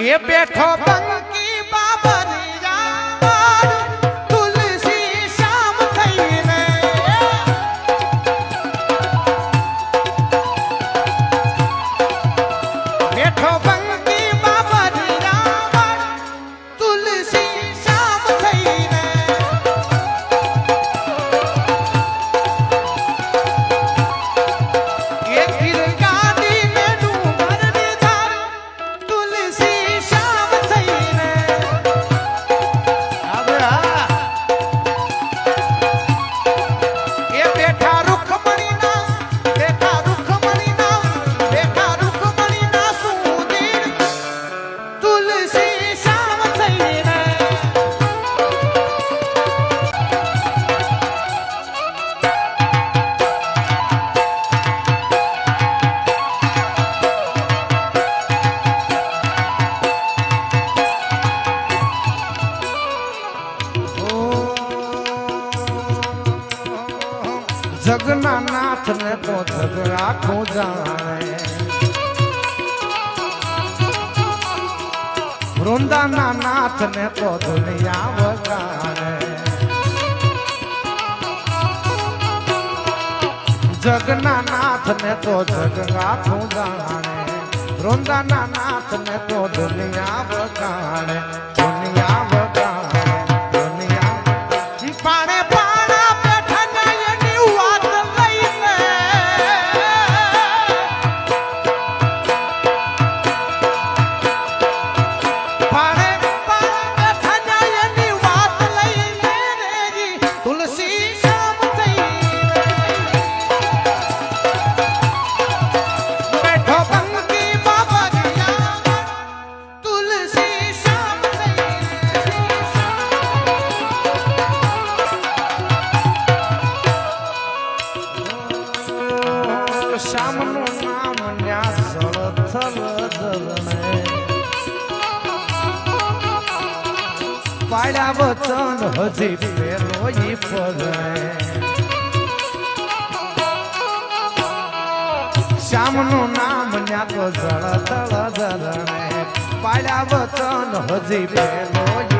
એ બેઠો બંકી બાબરી રાવણ, તુલસી શ્યામ થઈને. બેઠો બંકી જગના નાથ ને તો જગ આખું જાણે. વૃંદાના નાથ ને તો દુનિયા વગાડે. જગના નાથ ને તો જગ આખું જાણે. વૃંદાના નાથ ને તો દુનિયા વગાડે. જલણે પાડ્યા વચન હજી પેલો શ્યામનું નામ ન્યા તો જળ તળ ધરણે પાડ્યા વચન હજી પેલો